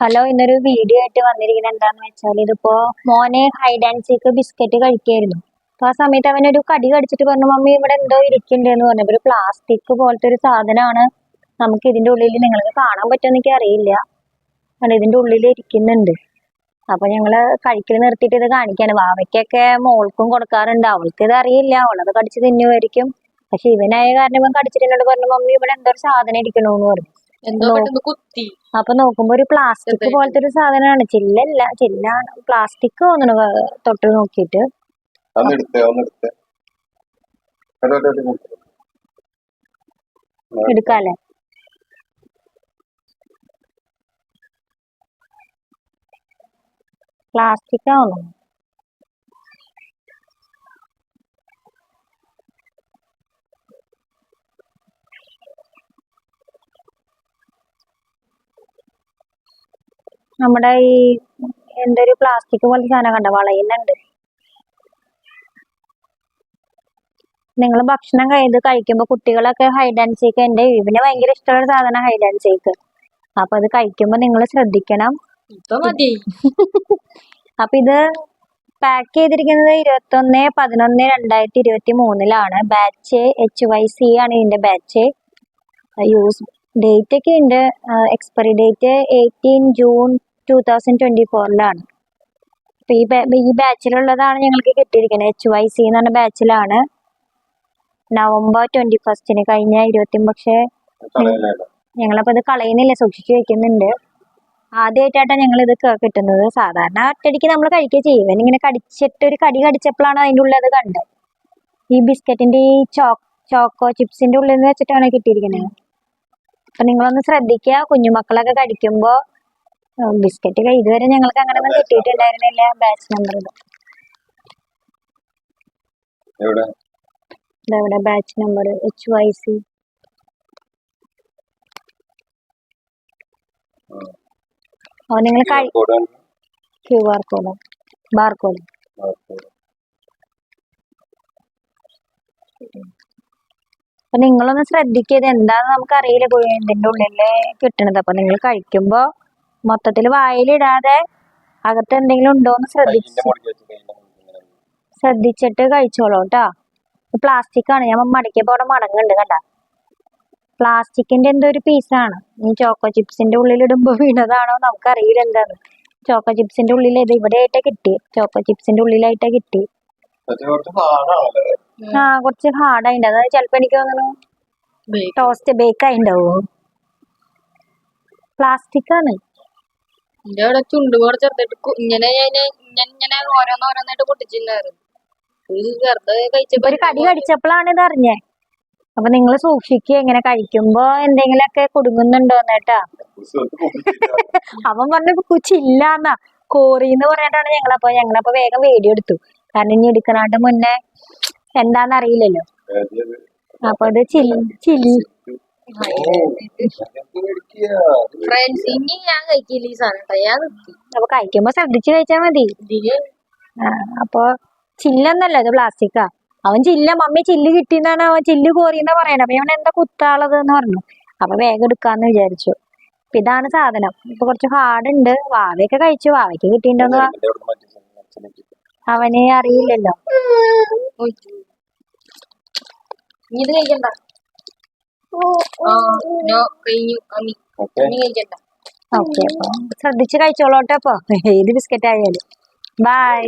Hello ഇന്നൊരു video ആയിട്ട് വന്നിരിക്കുന്നത് എന്താന്ന് വെച്ചാൽ ഇതിപ്പോ മോനെ ഹൈഡ് ആൻഡ് സീക്ക് ബിസ്ക്കറ്റ് കഴിക്കായിരുന്നു. അപ്പൊ ആ സമയത്ത് അവനൊരു കടി കടിച്ചിട്ട് പറഞ്ഞു മമ്മി ഇവിടെ എന്തോ ഇരിക്കണ്ടെന്ന് പറഞ്ഞു. ഒരു പ്ലാസ്റ്റിക് പോലത്തെ ഒരു സാധനമാണ്. നമുക്ക് ഇതിന്റെ ഉള്ളിൽ നിങ്ങൾക്ക് കാണാൻ പറ്റുമെന്ന് എനിക്ക് അറിയില്ല അല്ല ഇതിന്റെ ഉള്ളിൽ ഇരിക്കുന്നുണ്ട്. അപ്പൊ ഞങ്ങൾ കഴിക്കൽ നിർത്തിയിട്ട് ഇത് കാണിക്കാണ്. വാവയ്ക്കൊക്കെ മോൾക്കും കൊടുക്കാറുണ്ട്. അവൾക്ക് ഇത് അറിയില്ല. അവളത് കടിച്ച് തിന്നുമായിരിക്കും. പക്ഷെ ഇവനായ കാരണം ഇവൻ കടിച്ചിട്ടുണ്ടോ പറഞ്ഞു മമ്മി ഇവിടെ എന്തോ ഒരു സാധനം ഇരിക്കണോന്ന് പറഞ്ഞു. അപ്പൊ നോക്കുമ്പോ ഒരു പ്ലാസ്റ്റിക് പോലത്തെ ഒരു സാധനമാണ് ചില്ലല്ല ചില്ലാണ് പ്ലാസ്റ്റിക് തോന്നണു തൊട്ട് എടാ. എടുക്കാല്ലേ? പ്ലാസ്റ്റിക് ആവുന്നു നമ്മുടെ ഈ എന്തൊരു പ്ലാസ്റ്റിക് പോലത്തെ സാധനം കണ്ട? വളയുന്നുണ്ട്. നിങ്ങൾ ഭക്ഷണം കഴിത് കഴിക്കുമ്പോൾ കുട്ടികളൊക്കെ ഹൈഡ് ആൻഡ് സീക്ക് എന്റെ ഇവന് ഭയങ്കര ഇഷ്ടമുള്ള സാധനം ഹൈഡ് ആൻഡ് സീക്ക് അപ്പൊ അത് കഴിക്കുമ്പോൾ നിങ്ങൾ ശ്രദ്ധിക്കണം. അപ്പൊ ഇത് പാക്ക് ചെയ്തിരിക്കുന്നത് ഇരുപത്തൊന്ന് പതിനൊന്ന് രണ്ടായിരത്തി ഇരുപത്തി മൂന്നിലാണ് ബാച്ച് എച്ച് വൈ സി ആണ് ഇതിന്റെ ബാച്ച് യൂസ് ഡേറ്റ് ഒക്കെ ഉണ്ട്. Expiry date eighteen June two thousand twenty ഫോറിലാണ് അപ്പോൾ ഈ ഈ ബാച്ചിലുള്ളതാണ് ഞങ്ങൾക്ക് കിട്ടിയിരിക്കുന്നത്. എച്ച് വൈ സി എന്ന് പറഞ്ഞ ബാച്ചിലാണ് നവംബർ ട്വന്റി ഫസ്റ്റിന് കഴിഞ്ഞ ഇരുപത്തി പക്ഷേ ഞങ്ങളപ്പോൾ ഇത് കളയുന്നില്ല സൂക്ഷിച്ചു വെക്കുന്നുണ്ട്. ആദ്യമായിട്ടാണ് ഞങ്ങൾ ഇത് കിട്ടുന്നത്. സാധാരണ ഒറ്റടിക്ക് നമ്മൾ കഴിക്കുക ചെയ്യും. ഇങ്ങനെ കടിച്ചിട്ട് ഒരു കടി കടിച്ചപ്പോഴാണ് അതിന്റെ ഉള്ളിൽ അത് കണ്ടത്. ഈ ബിസ്ക്കറ്റിന്റെ ഈ ചോക്കോ ചിപ്സിന്റെ ഉള്ളിൽ നിന്ന് വെച്ചിട്ടാണ് കിട്ടിയിരിക്കുന്നത്. അപ്പൊ നിങ്ങളൊന്ന് ശ്രദ്ധിക്കുക. കുഞ്ഞുമക്കളൊക്കെ കഴിക്കുമ്പോ ബിസ്ക്കറ്റ് ഇതുവരെ ഞങ്ങൾക്ക് അങ്ങനെ ഒന്നും കിട്ടിയിട്ടുണ്ടായിരുന്നില്ല ബാച്ച് നമ്പർ ഇതവിടെ batch number H Y C O നിങ്ങൾ Q R code bar code അപ്പൊ നിങ്ങളൊന്ന് ശ്രദ്ധിക്കുക ഇത് എന്താന്ന് നമുക്ക് അറിയില്ല ഇതിന്റെ ഉള്ളിൽ കിട്ടണത്. അപ്പൊ നിങ്ങൾ കഴിക്കുമ്പോ മൊത്തത്തിൽ വായിലിടാതെ അകത്ത് എന്തെങ്കിലും ഉണ്ടോന്ന് ശ്രദ്ധിച്ച്. ശ്രദ്ധിച്ചിട്ട് കഴിച്ചോളൂ കേട്ടോ. പ്ലാസ്റ്റിക് ആണ്. ഞാൻ മടക്കിയപ്പോ അവിടെ മടങ്ങുണ്ട് കണ്ട. പ്ലാസ്റ്റിക്കിന്റെ എന്തോ ഒരു പീസാണ് ഈ ചോക്കോ ചിപ്സിന്റെ ഉള്ളിൽ ഇടുമ്പോ വീണതാണോ നമുക്കറിയില്ല എന്താന്ന് ചോക്കോ ചിപ്സിന്റെ ഉള്ളിൽ ഇത് ഇവിടെ ആയിട്ടാ കിട്ടി. ചോക്കോ ചിപ്സിന്റെ ഉള്ളിലായിട്ടാ കിട്ടി. ആ കുറച്ച് ഹാർഡ് ആ കുറച്ച് ഹാർഡായിണ്ട് അതായത് ചിലപ്പോ എനിക്ക് തോന്നുന്നു ടോസ്റ്റ് ബേക്ക് ആയിണ്ടാവോ? പ്ലാസ്റ്റിക് ആണ്. എന്റെ അവിടെ ചുണ്ട് കൂടെ ചെറുതായിട്ട് ഇങ്ങനെ ഞാൻ ഇങ്ങനെ ഇങ്ങനെ ഓരോന്ന് ഓരോന്നായിട്ട് പൊട്ടിച്ചിട്ടുണ്ടായിരുന്നു ഒരു കടി കടിച്ചപ്പോഴാണ് ഇത് അറിഞ്ഞേ അപ്പൊ നിങ്ങൾ സൂക്ഷിക്കുക ഇങ്ങനെ കഴിക്കുമ്പോ എന്തെങ്കിലുമൊക്കെ കുടുങ്ങുന്നുണ്ടോന്ന് കേട്ടാ. അവൻ പറഞ്ഞു ചില്ലാന്നാ കോറി എന്ന് പറഞ്ഞിട്ടാണ് ഞങ്ങളപ്പോ ഞങ്ങളപ്പോ വേഗം വീഡിയോ എടുത്തു കാരണം ഇനി എടുക്കണാണ്ട് മുന്നേ എന്താന്ന് അറിയില്ലല്ലോ? അപ്പൊ അത് ചില്ലി ചില്ലി. ഫ്രണ്ട്സ് ഇനി ഞാൻ കഴിക്കില്ല ഈ സാധനം ട്ടോ. ഞാൻ നിർത്തി. അപ്പൊ കഴിക്കുമ്പോ ശ്രദ്ധിച്ച് കഴിച്ചാ മതി. അപ്പൊ ചില്ലെന്നല്ല ഇത് പ്ലാസ്റ്റിക്കാ. അവൻ ചില്ല മമ്മി ചില്ല് കിട്ടിന്നാണ് അവൻ ചില്ല് കോറിയെന്നാ പറയണത് അപ്പൊ ഇവൻ എന്താ കുത്താളത് എന്ന് പറഞ്ഞു. അപ്പൊ വേഗം എടുക്കാന്ന് വിചാരിച്ചു. അപ്പൊ ഇതാണ് സാധനം. ഇപ്പൊ കുറച്ച് ഹാർഡ് ഉണ്ട്. വാവയൊക്കെ കഴിച്ചു. വാവയ്ക്ക് കിട്ടിയിട്ടുണ്ടോന്ന് അവനെ അറിയില്ലല്ലോ. ഇത് കഴിക്കണ്ട. ഓ നോ കഴിഞ്ഞു. ഓക്കെ. അപ്പൊ. ശ്രദ്ധിച്ച് കഴിച്ചോളോട്ടെ അപ്പൊ. ഏത് ബിസ്ക്കറ്റ് ആയാലും ബൈ